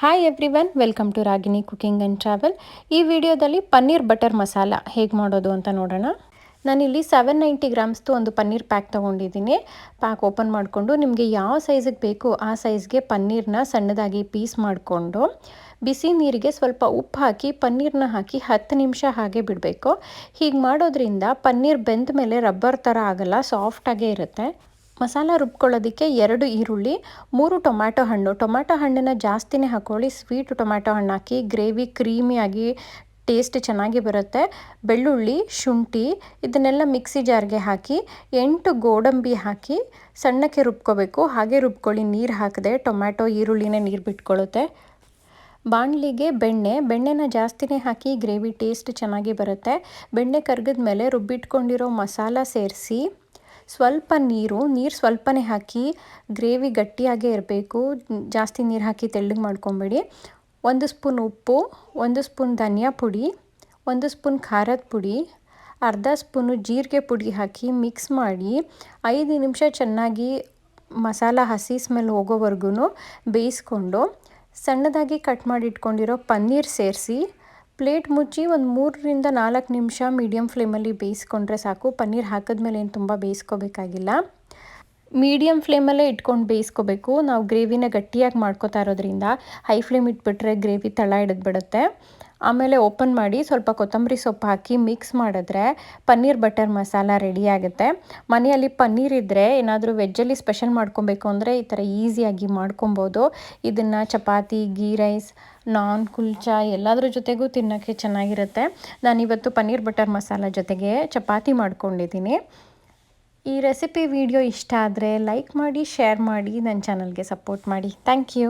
Hi every welcome to Ragini cooking and travel ಈ ವಿಡಿಯೋದಲ್ಲಿ paneer butter masala ಹೇಗೆ ಮಾಡೋದು ಅಂತ ನೋಡೋಣ. ನಾನಿಲ್ಲಿ ಸೆವೆನ್ ನೈಂಟಿ ಗ್ರಾಮ್ಸ್ದು ಒಂದು ಪನ್ನೀರ್ ಪ್ಯಾಕ್ ತೊಗೊಂಡಿದ್ದೀನಿ. ಪ್ಯಾಕ್ ಓಪನ್ ಮಾಡಿಕೊಂಡು ನಿಮಗೆ ಯಾವ ಸೈಜಿಗೆ ಬೇಕು ಆ ಸೈಜ್ಗೆ ಪನ್ನೀರ್ನ ಸಣ್ಣದಾಗಿ ಪೀಸ್ ಮಾಡಿಕೊಂಡು ಬಿಸಿ ನೀರಿಗೆ ಸ್ವಲ್ಪ ಉಪ್ಪು ಹಾಕಿ ಪನ್ನೀರ್ನ ಹಾಕಿ ಹತ್ತು ನಿಮಿಷ ಹಾಗೆ ಬಿಡಬೇಕು. ಹೀಗೆ ಮಾಡೋದ್ರಿಂದ ಪನ್ನೀರ್ ಬೆಂದ ಮೇಲೆ ರಬ್ಬರ್ ಥರ ಆಗಲ್ಲ ಸಾಫ್ಟಾಗೇ ಇರುತ್ತೆ. ಮಸಾಲ ರುಬ್ಕೊಳ್ಳೋದಕ್ಕೆ ಎರಡು ಈರುಳ್ಳಿ, ಮೂರು ಟೊಮ್ಯಾಟೊ ಹಣ್ಣು. ಟೊಮ್ಯಾಟೊ ಹಣ್ಣನ್ನು ಜಾಸ್ತಿನೇ ಹಾಕ್ಕೊಳ್ಳಿ. ಸ್ವೀಟ್ ಟೊಮ್ಯಾಟೊ ಹಣ್ಣು ಹಾಕಿ, ಗ್ರೇವಿ ಕ್ರೀಮಿಯಾಗಿ ಟೇಸ್ಟ್ ಚೆನ್ನಾಗಿ ಬರುತ್ತೆ. ಬೆಳ್ಳುಳ್ಳಿ, ಶುಂಠಿ, ಇದನ್ನೆಲ್ಲ ಮಿಕ್ಸಿ ಜಾರ್ಗೆ ಹಾಕಿ, ಎಂಟು ಗೋಡಂಬಿ ಹಾಕಿ ಸಣ್ಣಕ್ಕೆ ರುಬ್ಕೋಬೇಕು. ಹಾಗೆ ರುಬ್ಕೊಳ್ಳಿ. ನೀರು ಹಾಕದೆ ಟೊಮ್ಯಾಟೊ, ಈರುಳ್ಳಿನೇ ನೀರು ಬಿಟ್ಕೊಳ್ಳುತ್ತೆ. ಬಾಣಲಿಗೆ ಬೆಣ್ಣೆ. ಬೆಣ್ಣೆನ ಜಾಸ್ತಿನೇ ಹಾಕಿ ಗ್ರೇವಿ ಟೇಸ್ಟ್ ಚೆನ್ನಾಗಿ ಬರುತ್ತೆ. ಬೆಣ್ಣೆ ಕರ್ಗದ ಮೇಲೆ ರುಬ್ಬಿಟ್ಕೊಂಡಿರೋ ಮಸಾಲ ಸೇರಿಸಿ ಸ್ವಲ್ಪ ನೀರು ನೀರು ಸ್ವಲ್ಪನೇ ಹಾಕಿ ಗ್ರೇವಿ ಗಟ್ಟಿಯಾಗೇ ಇರಬೇಕು. ಜಾಸ್ತಿ ನೀರು ಹಾಕಿ ತೆಳ್ಳಗೆ ಮಾಡ್ಕೊಬೇಡಿ. ಒಂದು ಸ್ಪೂನ್ ಉಪ್ಪು, ಒಂದು ಸ್ಪೂನ್ ಧನಿಯಾ ಪುಡಿ, ಒಂದು ಸ್ಪೂನ್ ಖಾರದ ಪುಡಿ, ಅರ್ಧ ಸ್ಪೂನು ಜೀರಿಗೆ ಪುಡಿ ಹಾಕಿ ಮಿಕ್ಸ್ ಮಾಡಿ ಐದು ನಿಮಿಷ ಚೆನ್ನಾಗಿ ಮಸಾಲ ಹಸಿ ಸ್ಮೆಲ್ ಹೋಗೋವರೆಗೂ ಬೇಯಿಸ್ಕೊಂಡು ಸಣ್ಣದಾಗಿ ಕಟ್ ಮಾಡಿ ಇಟ್ಕೊಂಡಿರೋ ಪನ್ನೀರ್ ಸೇರಿಸಿ ಪ್ಲೇಟ್ ಮುಚ್ಚಿ ಒಂದು ಮೂರರಿಂದ ನಾಲ್ಕು ನಿಮಿಷ ಮೀಡಿಯಮ್ ಫ್ಲೇಮಲ್ಲಿ ಬೇಯಿಸ್ಕೊಂಡ್ರೆ ಸಾಕು. ಪನ್ನೀರ್ ಹಾಕಿದ್ಮೇಲೆ ಏನು ತುಂಬ ಬೇಯಿಸ್ಕೋಬೇಕಾಗಿಲ್ಲ. ಮೀಡಿಯಮ್ ಫ್ಲೇಮಲ್ಲೇ ಇಟ್ಕೊಂಡು ಬೇಯಿಸ್ಕೋಬೇಕು. ನಾವು ಗ್ರೇವಿನ ಗಟ್ಟಿಯಾಗಿ ಮಾಡ್ಕೋತಾ ಇರೋದ್ರಿಂದ ಹೈ ಫ್ಲೇಮ್ ಇಟ್ಬಿಟ್ರೆ ಗ್ರೇವಿ ತಳ ಹಿಡಿದ್ಬಿಡುತ್ತೆ. ಆಮೇಲೆ ಓಪನ್ ಮಾಡಿ ಸ್ವಲ್ಪ ಕೊತ್ತಂಬರಿ ಸೊಪ್ಪು ಹಾಕಿ ಮಿಕ್ಸ್ ಮಾಡಿದ್ರೆ ಪನ್ನೀರ್ ಬಟರ್ ಮಸಾಲ ರೆಡಿ ಆಗುತ್ತೆ. ಮನೆಯಲ್ಲಿ ಪನ್ನೀರ್ ಇದ್ದರೆ ಏನಾದರೂ ವೆಜ್ಜಲ್ಲಿ ಸ್ಪೆಷಲ್ ಮಾಡ್ಕೊಬೇಕು ಅಂದರೆ ಈ ಥರ ಈಸಿಯಾಗಿ ಮಾಡ್ಕೊಬೋದು. ಇದನ್ನು ಚಪಾತಿ ಗೀ ರೈಸ್ ನಾನ್ ಕುಲ್ಚಾ ಎಲ್ಲದರ ಜೊತೆಗೂ ತಿನ್ನೋಕ್ಕೆ ಚೆನ್ನಾಗಿರುತ್ತೆ. ನಾನಿವತ್ತು ಪನ್ನೀರ್ ಬಟರ್ ಮಸಾಲ ಜೊತೆಗೆ ಚಪಾತಿ ಮಾಡ್ಕೊಂಡಿದ್ದೀನಿ. ಈ ರೆಸಿಪಿ ವಿಡಿಯೋ ಇಷ್ಟ ಆದರೆ ಲೈಕ್ ಮಾಡಿ ಶೇರ್ ಮಾಡಿ ನನ್ನ ಚಾನಲ್ಗೆ ಸಪೋರ್ಟ್ ಮಾಡಿ. Thank you